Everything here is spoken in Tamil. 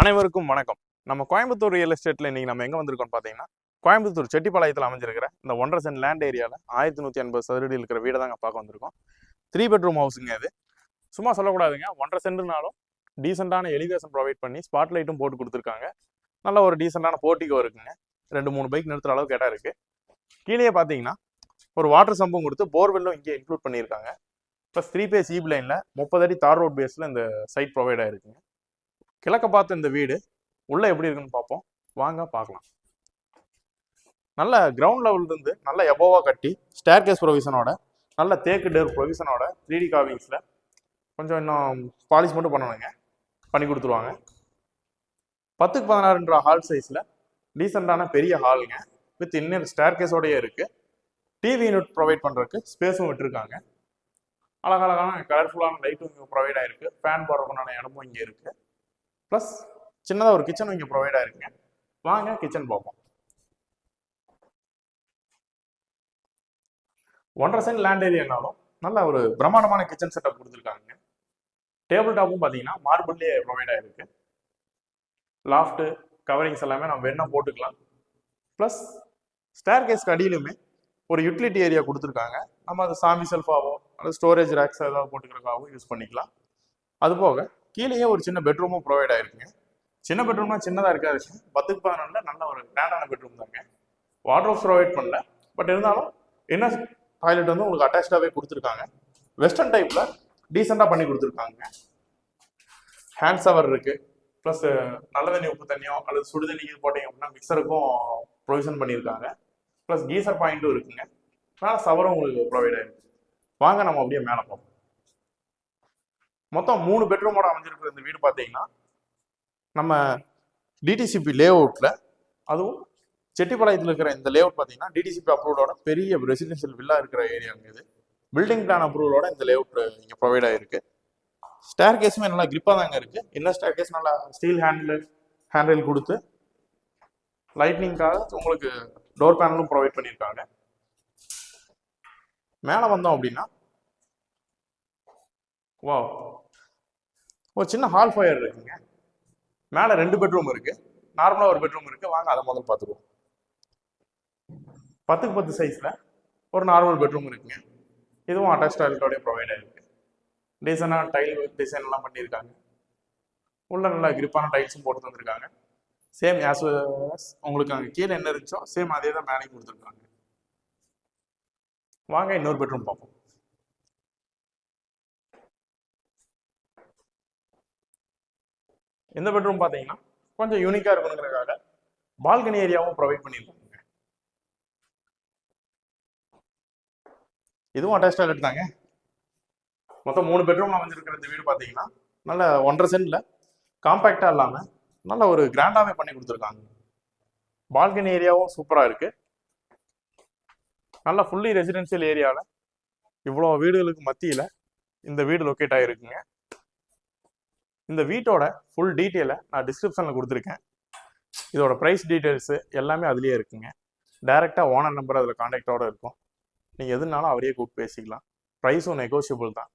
அனைவருக்கும் வணக்கம். நம்ம கோயம்புத்தூர் ரியல் எஸ்டேட்டில் இன்றைக்கி நம்ம எங்கே வந்திருக்கோம்னு பார்த்தீங்கன்னா கோயம்புத்தூர் செட்டிப்பாளையத்தில் அமைஞ்சிருக்கிற இந்த ஒன்றரை சென்ட் லேண்ட் ஏரியாவில் ஆயிரத்தி நூற்றி எண்பது சதுரடி இருக்கிற வீடை தாங்க பார்க்க வந்திருக்கோம். த்ரீ பெட்ரூம் ஹவுஸுங்க இது. சும்மா சொல்லக்கூடாதுங்க. ஒன்றரை சென்ட்னாலும் டீசெண்டான எலிவேஷன் ப்ரொவைட் பண்ணி ஸ்பாட் லைட்டும் போட்டு கொடுத்துருக்காங்க. நல்ல ஒரு டீசெண்டான போர்ட்டிகோ இருக்குங்க ரெண்டு மூணு பைக் நிறுத்துற அளவுக்கு இடம் இருக்குது கீழே பார்த்தீங்கன்னா ஒரு வாட்டர் சம்பவம் கொடுத்து போர்வெல்லும் இங்கே இன்க்ளூட் பண்ணியிருக்காங்க. ப்ளஸ் த்ரீ பேஸ் ஈப் லைனில் முப்பது அடி தார் ரோட் பேஸில் இந்த சைட் ப்ரொவைட் ஆயிருக்குங்க. கிழக்க பார்த்த இந்த வீடு உள்ள எப்படி இருக்குன்னு பார்ப்போம். வாங்க பார்க்கலாம். நல்ல கிரவுண்ட் லெவல் இருந்து நல்ல எபோவா கட்டி ஸ்டேர் கேஸ் ப்ரொவிஷனோட நல்ல தேக்கு டேர் ப்ரொவிஷனோட த்ரீ டி காவிங்ஸில் கொஞ்சம் இன்னும் பாலிஷ் மட்டும் பண்ணணுங்க. பண்ணி கொடுத்துருவாங்க. பத்துக்கு பதினாறுன்ற ஹால் சைஸில் டீசெண்டான பெரிய ஹாலுங்க வித் இன்னும் ஸ்டேர் கேஸோடயே இருக்கு. டிவி யூனிட் ப்ரொவைட் பண்ணுறதுக்கு ஸ்பேஸும் விட்டுருக்காங்க. அழகழகான கலர்ஃபுல்லான லைட்டும் இங்கே ப்ரொவைட் ஆயிருக்கு. ஃபேன் போடுறதுக்கான இடமும் இங்கே இருக்குது ப்ளஸ் சின்னதாக ஒரு கிச்சனும் இங்கே ப்ரொவைட் ஆயிருக்குங்க வாங்க கிச்சன் பார்ப்போம். ஒன்றரை சென்ட் லேண்ட் ஏரியானாலும் நல்ல ஒரு பிரம்மாண்டமான கிச்சன் செட்டப் கொடுத்துருக்காங்க. டேபிள் டாப்பும் பார்த்தீங்கன்னா மார்பிள்லேயே ப்ரொவைட் ஆகிருக்கு லாஃப்ட்டு கவரிங்ஸ் எல்லாமே நம்ம வேணால் போட்டுக்கலாம். ப்ளஸ் ஸ்டேர் கேஸ்க்கு அடியிலுமே ஒரு யூட்டிலிட்டி ஏரியா கொடுத்துருக்காங்க. நம்ம அது சாமி செல்ஃபாவோ அல்லது ஸ்டோரேஜ் ரேக்ஸ் ஏதாவது போட்டுக்கிறதுக்காகவும் யூஸ் பண்ணிக்கலாம். அது போக கீழேயே ஒரு சின்ன பெட்ரூமும் ப்ரொவைட் ஆயிருக்குங்க. சின்ன பெட்ரூம்னா சின்னதாக இருக்காது. பத்துக்கு பதினொன்றில் நல்ல ஒரு கிராண்டான பெட்ரூம் தாங்க. வாட்ரோப்ஸ் ப்ரொவைட் பண்ணல. பட் இருந்தாலும் என்ன டாய்லெட் வந்து உங்களுக்கு அட்டாச்சாகவே கொடுத்துருக்காங்க. வெஸ்டர்ன் டைப்பில் டீசெண்டாக பண்ணி கொடுத்துருக்காங்க. ஹேண்ட் ஷவர் இருக்குது ப்ளஸ் நல்ல தண்ணி உப்பு தண்ணியோ அல்லது சுடு தண்ணிக்கு போட்டீங்க அப்படின்னா மிக்சருக்கும் ப்ரொவிஷன் பண்ணியிருக்காங்க. ப்ளஸ் கீசர் பாயிண்ட்டும் இருக்குங்க. மேலே ஷவரும் உங்களுக்கு ப்ரொவைட் ஆயிருக்கு. வாங்க நம்ம அப்படியே மேலே போவோம் மொத்தம் மூணு பெட்ரூமோட அமைஞ்சிருக்கிற இந்த வீடு பார்த்தீங்கன்னா நம்ம டிடிசிபி லே அவுட்டில் அதுவும் செட்டிப்பாளையத்தில் இருக்கிற இந்த லே அவுட் பார்த்தீங்கன்னா டிடிசிபி அப்ரூவலோட பெரிய ரெசிடென்ஷியல் வில்லா இருக்கிற ஏரியாங்க இது. பில்டிங் பிளான் அப்ரூவலோட இந்த லே அவுட் இங்கே ப்ரொவைட் ஆயிருக்கு. ஸ்டேர் கேஸுமே நல்லா கிரிப்பாக தாங்க இருக்கு. இன்னும் ஸ்டேர் கேஸ் நல்லா ஸ்டீல் ஹேண்டில் ஹேண்டில் கொடுத்து லைட்னிங்காக உங்களுக்கு டோர் பேனலும் ப்ரொவைட் பண்ணியிருக்காங்க மேலே வந்தோம் அப்படின்னா வா ஒரு சின்ன ஹால் ஃபயர் இருக்குங்க. மேலே ரெண்டு பெட்ரூம் இருக்கு. நார்மலாக ஒரு பெட்ரூம் இருக்கு. வாங்க அதை முதல்ல பார்த்துக்குவோம். பத்துக்கு பத்து சைஸில் ஒரு நார்மல் பெட்ரூம் இருக்குங்க. இதுவும் அட்டாச் டாய்லெட்டோடய ப்ரொவைட் ஆகிருக்கு டீசனாக டைல் டிசைன் எல்லாம் பண்ணியிருக்காங்க. உள்ள நல்லா கிரிப்பான டைல்ஸும் போட்டு வந்திருக்காங்க சேம் ஆஸ் உங்களுக்கு அங்கே கீழே என்ன இருந்துச்சோ சேம் அதே தான் மேலே கொடுத்துருக்காங்க. வாங்க இன்னொரு பெட்ரூம் பார்ப்போம். இந்த பெட்ரூம் பார்த்தீங்கன்னா கொஞ்சம் யூனிக்காக இருக்கணுங்கிறதுக்காக பால்கனி ஏரியாவும் ப்ரொவைட் பண்ணியிருக்காங்க. இதுவும் அட்டாச் டாய்லெட் தாங்க. மொத்தம் மூணு பெட்ரூம் அமைஞ்சிருக்கிற இந்த வீடு பார்த்தீங்கன்னா நல்ல ஒன்றரை சென்டில் காம்பேக்டாக இல்லாமல் நல்ல ஒரு கிராண்டாகவே பண்ணி கொடுத்துருக்காங்க. பால்கனி ஏரியாவும் சூப்பராக இருக்கு. நல்லா ஃபுல்லி ரெசிடென்சியல் ஏரியாவில் இவ்வளோ வீடுகளுக்கு மத்தியில் இந்த வீடு லொக்கேட் ஆகிருக்குங்க இந்த வீட்டோட ஃபுல் டீட்டெயிலை நான் டிஸ்கிரிப்ஷனில் கொடுத்துருக்கேன். இதோட ப்ரைஸ் டீட்டெயில்ஸு எல்லாமே அதுலேயே இருக்குங்க. டைரெக்டாக ஓனர் நம்பர் அதில் காண்டாக்டோடு இருக்கும். நீங்கள் எதுனாலும் அவரையே கூப்பிட்டு பேசிக்கலாம். ப்ரைஸும் நெகோஷியபிள் தான்.